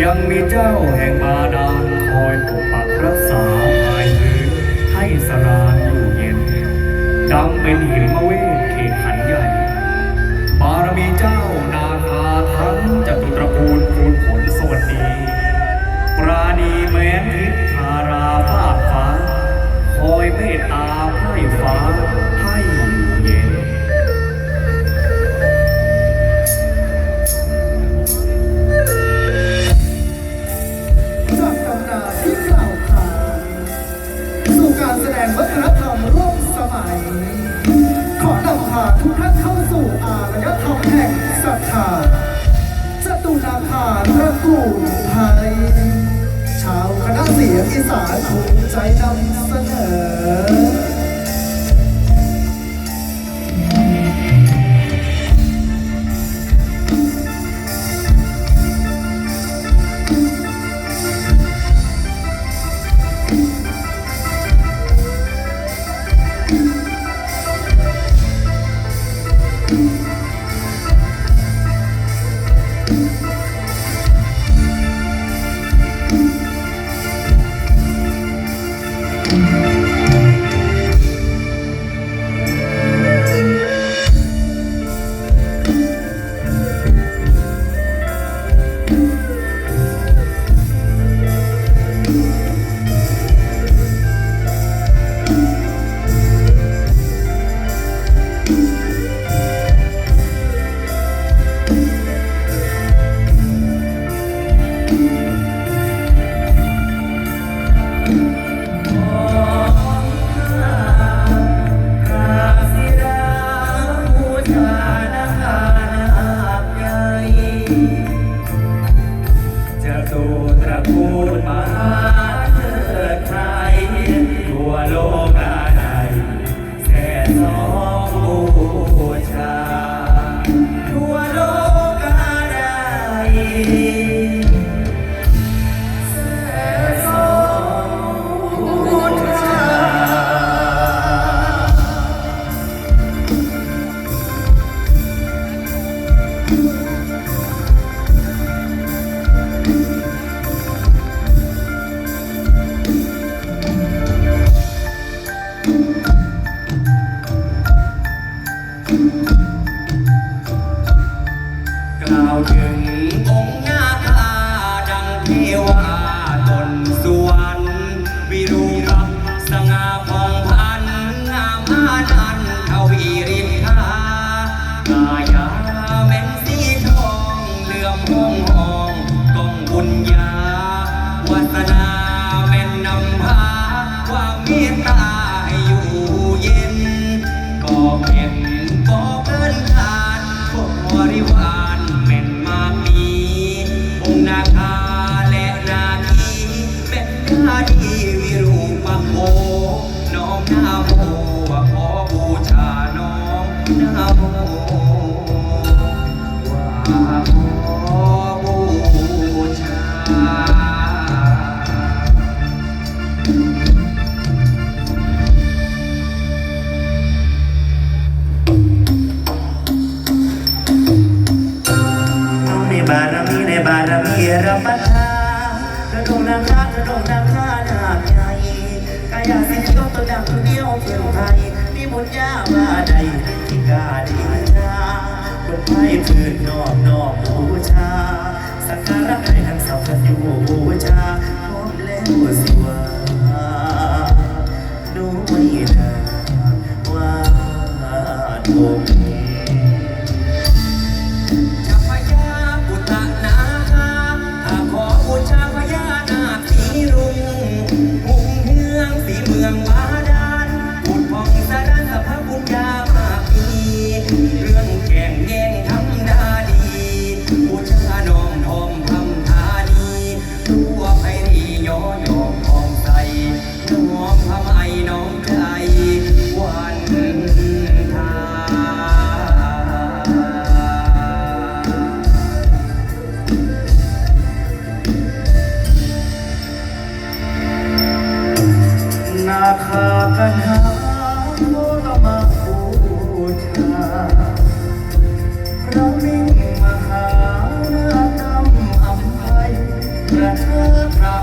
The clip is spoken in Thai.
ยังมีเจ้าแห่งบาดาลคอยปกปักรักษาภายพื้นให้สรานอยู่เย็นดังเป็นหิมะเวทเขตขันใหญ่ บารมีเจ้านาคาทั้งจตุตระกูลคูณผลสวัสดี ปราณีแม้นทิพธาราภาคฟ้า คอยเมตตาไพร่ฟ้าให้ ทุกท่านเข้าสู่อารยธรรมแห่งศรัทธาจตุนาคารตระกูลไทย ชาวคณะเสียงอีสานภูมิใจนำเสนอ จะตูตระกูลมหาเทิดไทยทั่วโลกาใดแสนสอง ทวาตนสวรรค์วิรูปัสง่าผ่องพันงามอานันทวีรินทากายาแม่นสีทองเหลื่อมห้องห้องกองบุญญาวัฒนาแม่นนำพาความเมตตาให้อยู่เย็นก็เป็นบอกเกินขาดบริวารแม่นมามี บารมีในบารมีรับประทานกระดงนาคากระดงนาคานาคใหญ่ายาสิทธิยวตัวดังตัวเดียวเพื่อนไทยมีบุญญาว่าใดที่กาดีนาคนไทยพื้นนอกนอกบูชาสักการะให้ทั้งสองกันอยู่บูชาพร้อมแล้วสว